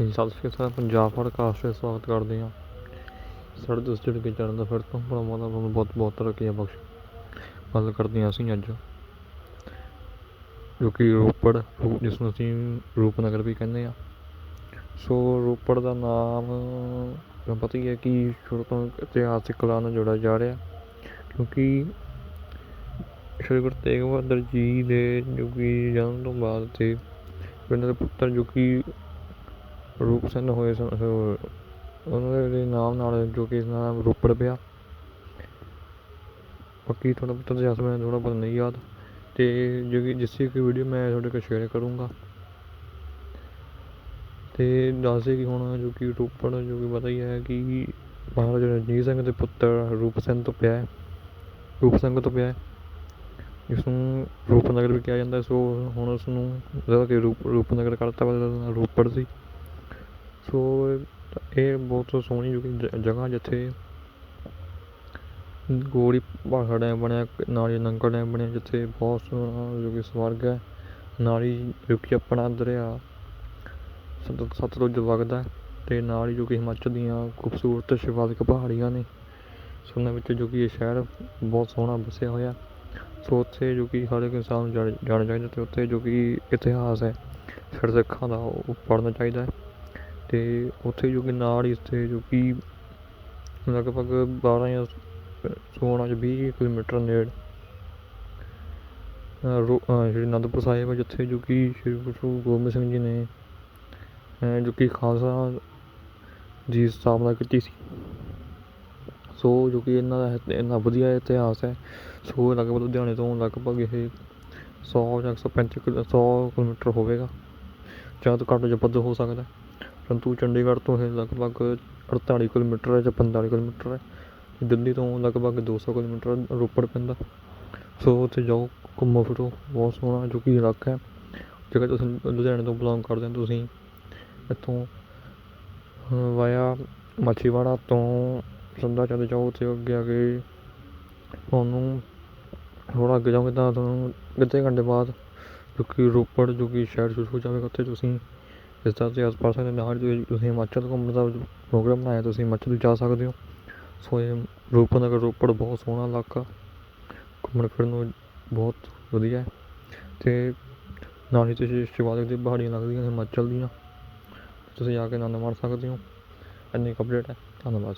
ਹਾਂਜੀ, ਸਤਿ ਸ਼੍ਰੀ ਅਕਾਲ, ਪੰਜਾਬ ਪੋਡਕਾਸਟ ਵਿੱਚ ਸਵਾਗਤ ਕਰਦੇ ਹਾਂ। ਸਾਡੇ ਦੋਸਤ ਜਿਹੜੇ ਕਿ ਚੈਨਲ ਦਾ ਫਿਰ ਤੋਂ ਭਰਾਵਾਂ ਦਾ ਤੁਹਾਨੂੰ ਬਹੁਤ ਬਹੁਤ ਤਰੱਕੀਆਂ ਬਖਸ਼। ਗੱਲ ਕਰਦੇ ਹਾਂ ਅਸੀਂ ਅੱਜ, ਜੋ ਕਿ ਰੋਪੜ ਜਿਸ ਨੂੰ ਅਸੀਂ ਰੂਪਨਗਰ ਵੀ ਕਹਿੰਦੇ ਹਾਂ। ਸੋ ਰੋਪੜ ਦਾ ਨਾਮ ਤੁਹਾਨੂੰ ਪਤਾ ਹੀ ਹੈ ਕਿ ਸ਼ੁਰੂ ਤੋਂ ਇਤਿਹਾਸਿਕ ਕਲਾ ਨਾਲ ਜੋੜਿਆ ਜਾ ਰਿਹਾ। ਕਿਉਂਕਿ ਸ਼੍ਰੀ ਗੁਰੂ ਤੇਗ ਬਹਾਦਰ ਜੀ ਦੇ ਜੋ ਕਿ ਜਨਮ ਤੋਂ ਬਾਅਦ ਤੇ ਉਹਨਾਂ ਦੇ ਪੁੱਤਰ ਜੋ ਕਿ ਰੂਪ ਸਿੰਘ ਹੋਏ ਸਨ ਉਹਨਾਂ ਦੇ ਨਾਮ ਨਾਲ ਜੋ ਕਿ ਨਾਮ ਰੋਪੜ ਪਿਆ। ਬਾਕੀ ਥੋੜ੍ਹਾ ਬਹੁਤਾ ਇਤਿਹਾਸ ਮੈਨੂੰ ਥੋੜ੍ਹਾ ਬਹੁਤ ਨਹੀਂ ਯਾਦ। ਅਤੇ ਜੋ ਕਿ ਜਿਸ ਦੀ ਵੀਡੀਓ ਮੈਂ ਤੁਹਾਡੇ ਕੋਲ ਸ਼ੇਅਰ ਕਰੂੰਗਾ। ਅਤੇ ਦੱਸਦੇ ਕਿ ਹੁਣ ਜੋ ਕਿ ਰੋਪੜ, ਜੋ ਕਿ ਪਤਾ ਹੀ ਹੈ ਕਿ ਮਹਾਰਾਜਾ ਰਣਜੀਤ ਸਿੰਘ ਦੇ ਪੁੱਤਰ ਰੂਪ ਸਿੰਘ ਤੋਂ ਪਿਆ ਹੈ। ਰੂਪ ਸਿੰਘ ਤੋਂ ਪਿਆ ਹੈ। ਇਸ ਨੂੰ ਰੂਪਨਗਰ ਵੀ ਕਿਹਾ ਜਾਂਦਾ ਸੋ ਹੁਣ ਉਸ ਨੂੰ ਜਿਹੜਾ ਕਿ ਰੂਪ ਰੂਪਨਗਰ ਕਰਤਾ ਵਾ ਰੋਪੜ ਸੀ। ਸੋ ਇਹ ਬਹੁਤ ਸੋਹਣੀ ਜੋ ਕਿ ਜਗ੍ਹਾ ਜਿੱਥੇ ਗੋੜੀ ਭਾਖੜਾ ਡੈਮ ਬਣਿਆ, ਨਾਲ ਹੀ ਨੰਗਲ ਡੈਮ ਬਣਿਆ, ਜਿੱਥੇ ਬਹੁਤ ਸੋਹਣਾ ਜੋ ਕਿ ਸਵਰਗ ਹੈ। ਨਾਲ ਹੀ ਜੋ ਕਿ ਆਪਣਾ ਦਰਿਆ ਸਤ ਸਤਲੁਜ ਵਗਦਾ ਅਤੇ ਨਾਲ ਹੀ ਜੋ ਕਿ ਹਿਮਾਚਲ ਦੀਆਂ ਖੂਬਸੂਰਤ ਸ਼ਿਵਾਲਿਕ ਪਹਾੜੀਆਂ ਨੇ ਸੋ ਉਹਨਾਂ ਵਿੱਚ ਜੋ ਕਿ ਇਹ ਸ਼ਹਿਰ ਬਹੁਤ ਸੋਹਣਾ ਵਸਿਆ ਹੋਇਆ। ਸੋ ਉੱਥੇ ਜੋ ਕਿ ਹਰ ਇੱਕ ਇਨਸਾਨ ਨੂੰ ਜਾਣ- ਜਾਣਾ ਚਾਹੀਦਾ ਅਤੇ ਉੱਥੇ ਜੋ ਕਿ ਇਤਿਹਾਸ ਹੈ ਸਾਡੇ ਸਿੱਖਾਂ ਦਾ ਉਹ ਪੜ੍ਹਨਾ ਚਾਹੀਦਾ ਹੈ। ਅਤੇ ਉੱਥੇ ਜੋ ਕਿ ਨਾਲ ਹੀ ਇੱਥੇ ਜੋ ਕਿ ਲਗਭਗ ਬਾਰ੍ਹਾਂ ਜਾਂ ਸੋਲ੍ਹਾਂ ਜਾਂ ਵੀਹ ਕਿਲੋਮੀਟਰ ਨੇੜੇ ਰੋ ਸ਼੍ਰੀ ਅਨੰਦਪੁਰ ਸਾਹਿਬ ਹੈ ਜਿੱਥੇ ਜੋ ਕਿ ਸ਼੍ਰੀ ਗੁਰੂ ਗੋਬਿੰਦ ਸਿੰਘ ਜੀ ਨੇ ਜੋ ਕਿ ਖਾਲਸਾ ਦੀ ਸਥਾਪਨਾ ਕੀਤੀ ਸੀ। ਸੋ ਜੋ ਕਿ ਇਹਨਾਂ ਦਾ ਇੰਨਾ ਵਧੀਆ ਇਤਿਹਾਸ ਹੈ, ਸੋ ਲਗਭਗ ਲੁਧਿਆਣੇ ਤੋਂ ਲਗਭਗ ਇਹ ਸੌ ਜਾਂ ਇੱਕ ਸੌ ਪੈਂਤੀ ਕਿਲੋ, ਸੌ ਕਿਲੋਮੀਟਰ ਹੋਵੇਗਾ, ਜਾਂ ਤੋਂ ਘੱਟ ਜਾਂ ਵੱਧ ਹੋ ਸਕਦਾ। ਪਰੰਤੂ ਚੰਡੀਗੜ੍ਹ ਤੋਂ ਇਹ ਲਗਭਗ ਅੜਤਾਲੀ ਕਿਲੋਮੀਟਰ ਹੈ ਜਾਂ ਪੰਤਾਲੀ ਕਿਲੋਮੀਟਰ ਹੈ। ਦਿੱਲੀ ਤੋਂ ਲਗਭਗ ਦੋ ਸੌ ਕਿਲੋਮੀਟਰ ਰੋਪੜ ਪੈਂਦਾ। ਸੋ ਉੱਥੇ ਜਾਓ, ਘੁੰਮੋ ਫਿਰੋ, ਬਹੁਤ ਸੋਹਣਾ ਜੋ ਕਿ ਇਲਾਕਾ ਹੈ। ਜੇਕਰ ਤੁਸੀਂ ਲੁਧਿਆਣੇ ਤੋਂ ਬਿਲੋਂਗ ਕਰਦੇ ਹੋ, ਤੁਸੀਂ ਇੱਥੋਂ ਵਾਇਆ ਮਾਛੀਵਾੜਾ ਤੋਂ ਸੰਧਾ ਚਲੇ ਜਾਓ ਅਤੇ ਅੱਗੇ ਆ ਕੇ ਤੁਹਾਨੂੰ ਥੋੜ੍ਹਾ ਅੱਗੇ ਜਾਓਗੇ ਤਾਂ ਤੁਹਾਨੂੰ ਅੱਧੇ ਘੰਟੇ ਬਾਅਦ ਜੋ ਕਿ ਰੋਪੜ ਜੋ ਕਿ ਸ਼ਹਿਰ ਸ਼ੁਰੂ ਹੋ ਜਾਵੇਗਾ। ਉੱਥੇ ਤੁਸੀਂ ਇਸ ਤਰ੍ਹਾਂ ਇਤਿਹਾਸ ਆਸ ਪਾਸ ਹੋ। ਨਾਲ ਤੁਸੀਂ ਹਿਮਾਚਲ ਘੁੰਮਣ ਦਾ ਪ੍ਰੋਗਰਾਮ ਬਣਾਇਆ, ਤੁਸੀਂ ਹਿਮਾਚਲ ਜਾ ਸਕਦੇ ਹੋ। ਸੋ ਇਹ ਰੂਪਨਗਰ, ਰੋਪੜ ਬਹੁਤ ਸੋਹਣਾ ਇਲਾਕਾ। ਘੁੰਮਣ ਫਿਰਨ ਨੂੰ ਬਹੁਤ ਵਧੀਆ ਅਤੇ ਨਾਲ ਹੀ ਤੁਸੀਂ ਸ਼ਿਵਾਲਿਕ ਦੀ ਪਹਾੜੀਆਂ ਲੱਗਦੀਆਂ, ਹਿਮਾਚਲ ਦੀਆਂ। ਤੁਸੀਂ ਜਾ ਕੇ ਆਨੰਦ ਮਾਣ ਸਕਦੇ ਹੋ। ਇੰਨੀ ਕੁ ਅਪਡੇਟ ਹੈ। ਧੰਨਵਾਦ।